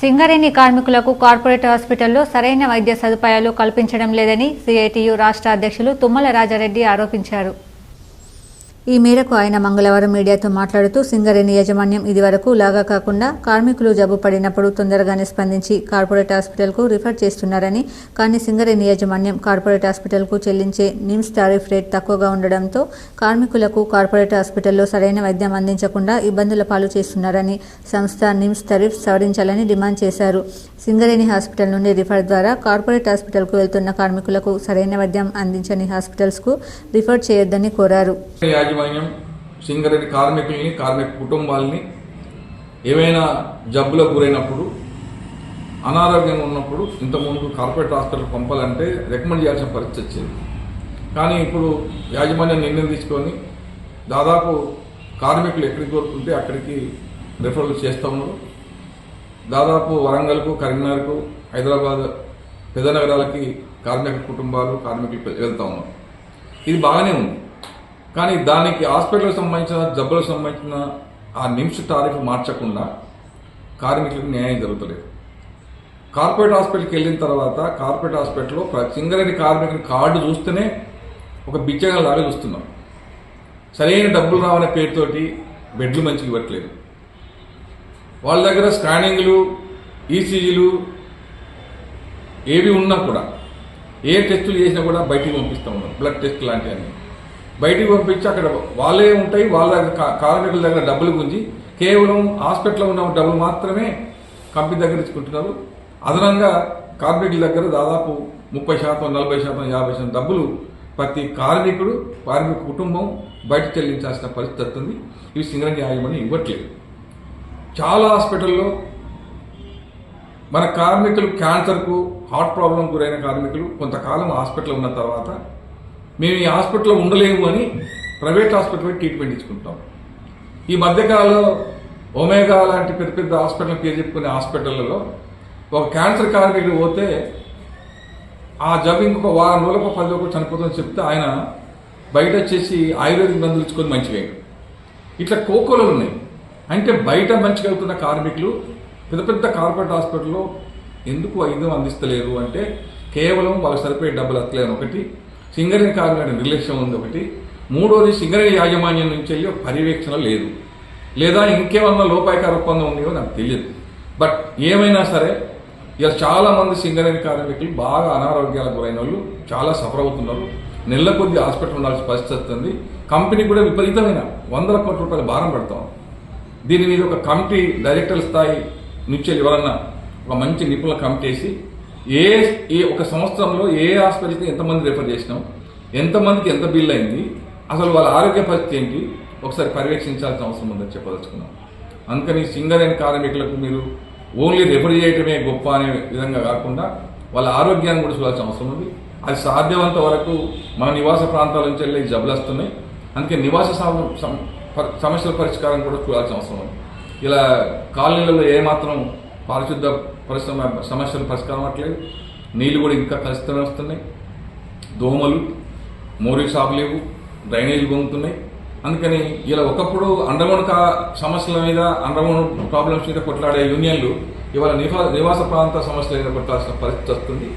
సింగరేణి కార్మికులకు కార్పొరేట్ హాస్పిటల్లో సరైన వైద్య సదుపాయాలు కల్పించడం లేదని సిఐటియు రాష్ట్ర అధ్యక్షులు తుమ్మల రాజారెడ్డి ఆరోపించారు. ఈ మేరకు ఆయన మంగళవారం మీడియాతో మాట్లాడుతూ సింగరేణి యాజమాన్యం ఇదివరకు లాగా కాకుండా కార్మికులు జబ్బు పడినప్పుడు తొందరగానే స్పందించి కార్పొరేట్ హాస్పిటల్కు రిఫర్ చేస్తున్నారని కానీ సింగరేణి యాజమాన్యం కార్పొరేట్ హాస్పిటల్కు చెల్లించే నిమ్స్ టారిఫ్ రేట్ తక్కువగా ఉండడంతో కార్మికులకు కార్పొరేట్ హాస్పిటల్లో సరైన వైద్యం అందించకుండా ఇబ్బందుల పాలు చేస్తున్నారని సంస్థ నిమ్స్ టారిఫ్ సవరించాలని డిమాండ్ చేశారు. సింగరేణి హాస్పిటల్ నుండి రిఫర్ ద్వారా కార్పొరేట్ హాస్పిటల్కు వెళ్తున్న కార్మికులకు సరైన వైద్యం అందించని హాస్పిటల్స్కు రిఫర్ చేయొద్దని కోరారు. యాజమాన్యం సింగరేణి కార్మికుల్ని కార్మిక కుటుంబాలని ఏవైనా జబ్బులకు గురైనప్పుడు అనారోగ్యంగా ఉన్నప్పుడు ఇంతకుముందు కార్పొరేట్ హాస్పిటల్ పంపాలంటే రికమెండ్ చేయాల్సిన పరిస్థితి వచ్చింది. కానీ ఇప్పుడు యాజమాన్యం నిర్ణయం తీసుకొని దాదాపు కార్మికులు ఎక్కడికి కోరుకుంటే అక్కడికి రిఫరల్ చేస్తూ ఉన్నారు. దాదాపు వరంగల్కు కరీంనగర్కు హైదరాబాద్ పెద్ద నగరాలకి కార్మిక కుటుంబాలు కార్మికులు వెళ్తూ ఉన్నారు. ఇది బాగానే ఉంది. కానీ దానికి హాస్పిటల్కి సంబంధించిన జబ్బులకు సంబంధించిన ఆ నిమ్స్ టారిఫ్ మార్చకుండా కార్మికులకు న్యాయం జరుగుతలేదు. కార్పొరేట్ హాస్పిటల్కి వెళ్ళిన తర్వాత కార్పొరేట్ హాస్పిటల్లో సింగరేణి కార్మికుని కార్డు చూస్తేనే ఒక బిచ్చగా లాగా చూస్తున్నాం. సరైన డబ్బులు రావనే పేరుతోటి బెడ్లు మంచిగా ఇవ్వట్లేదు. వాళ్ళ దగ్గర స్కానింగ్లు ఈసీజీలు ఏవి ఉన్నా కూడా ఏ టెస్టులు చేసినా కూడా బయటికి పంపిస్తూ ఉన్నాం బ్లడ్ టెస్ట్ లాంటివన్నీ. బయటికి పంపించి అక్కడ వాళ్ళే ఉంటాయి వాళ్ళ దగ్గర కార్మికుల దగ్గర డబ్బులు గుంజి కేవలం హాస్పిటల్లో ఉన్న డబ్బులు మాత్రమే కంపెనీ దగ్గర ఇచ్చుకుంటున్నారు. అదనంగా కార్మికుల దగ్గర దాదాపు ముప్పై శాతం నలభై శాతం యాభై శాతం డబ్బులు ప్రతి కార్మికుడు కార్మిక కుటుంబం బయట చెల్లించాల్సిన పరిస్థితి వస్తుంది. ఇవి సింగరేణి యాజమాన్యం ఇవ్వట్లేదు. చాలా హాస్పిటల్లో మన కార్మికులు క్యాన్సర్కు హార్ట్ ప్రాబ్లం గురైన కార్మికులు కొంతకాలం హాస్పిటల్ ఉన్న తర్వాత మేము ఈ హాస్పిటల్లో ఉండలేము అని ప్రైవేట్ హాస్పిటల్కి ట్రీట్మెంట్ ఇచ్చుకుంటాం. ఈ మధ్యకాలంలో ఒమేగా లాంటి పెద్ద పెద్ద హాస్పిటల్ పేరు చెప్పుకునే హాస్పిటల్లో ఒక క్యాన్సర్ కార్మికుడు పోతే ఆ జబ్బు ఇంకొక వారం రోజులకు పది రోజులకు చనిపోతుందని చెప్తే ఆయన బయట వచ్చేసి ఆయుర్వేదిక్ మందులు ఇచ్చుకొని మంచిగా ఇట్లా కోకోలు ఉన్నాయి. అంటే బయట మంచిగా వెళ్తున్న కార్మికులు పెద్ద పెద్ద కార్పొరేట్ హాస్పిటల్లో ఎందుకు వైద్యం అందిస్తలేరు అంటే కేవలం వాళ్ళకి సరిపోయే డబ్బులు అత్తలేని ఒకటి. సింగరేణి కార్మికుల నిర్లక్ష్యం ఉంది ఒకటి. మూడోది సింగరేణి యాజమాన్యం నుంచి వెళ్ళి పర్యవేక్షణ లేదు. లేదా ఇంకేమన్నా లోపాయకార ఒప్పందం ఉందో నాకు తెలియదు. బట్ ఏమైనా సరే ఇక చాలా మంది సింగరేణి కార్మికులు బాగా అనారోగ్యాలకు గురైన వాళ్ళు చాలా సఫర్ అవుతున్నారు. నెల కొద్ది హాస్పిటల్ ఉండాల్సిన పరిస్థితి వస్తుంది. కంపెనీ కూడా విపరీతమైన వందల కోట్ల రూపాయల భారం పెడతాం దీని మీద ఒక కమిటీ డైరెక్టర్ స్థాయి నుంచి ఎవరన్నా ఒక మంచి నిపుణుల కమిటీ వేసి ఏ ఏ ఒక సంవత్సరంలో ఏ హాస్పిటల్కి ఎంతమంది రెఫర్ చేసినాం? ఎంతమందికి ఎంత బిల్ అయింది? అసలు వాళ్ళ ఆరోగ్య పరిస్థితి ఏంటి? ఒకసారి పర్యవేక్షించాల్సిన అవసరం ఉందని చెప్పదలుచుకున్నాం. అందుకని సింగర్ అండ్ కార్మికులకు మీరు ఓన్లీ రెఫర్ చేయటమే గొప్ప అనే విధంగా కాకుండా వాళ్ళ ఆరోగ్యాన్ని కూడా చూడాల్సిన అవసరం ఉంది. అది సాధ్యమంత వరకు మన నివాస ప్రాంతాల నుంచి వెళ్ళి జబ్బులు వస్తున్నాయి అందుకే నివాస సమస్యల పరిష్కారం కూడా చూడాల్సిన అవసరం ఉంది. ఇలా కాలనీలలో ఏమాత్రం పారిశుద్ధ పరిశ్రమ సమస్యలు పరిష్కారం అవ్వట్లేదు నీళ్ళు కూడా ఇంకా కలుస్తూనే వస్తున్నాయి. దోమలు మోరీ షాప్ లేవు. డ్రైనేజీలు పొందుతున్నాయి అందుకని ఇలా ఒకప్పుడు అండర్గ్రౌండ్ కా సమస్యల మీద అండర్గ్రౌండ్ ప్రాబ్లమ్స్ మీద కొట్లాడే యూనియన్లు ఇవాళ నివా నివాస ప్రాంత సమస్యల మీద కొట్లాల్సిన పరిస్థితి వస్తుంది.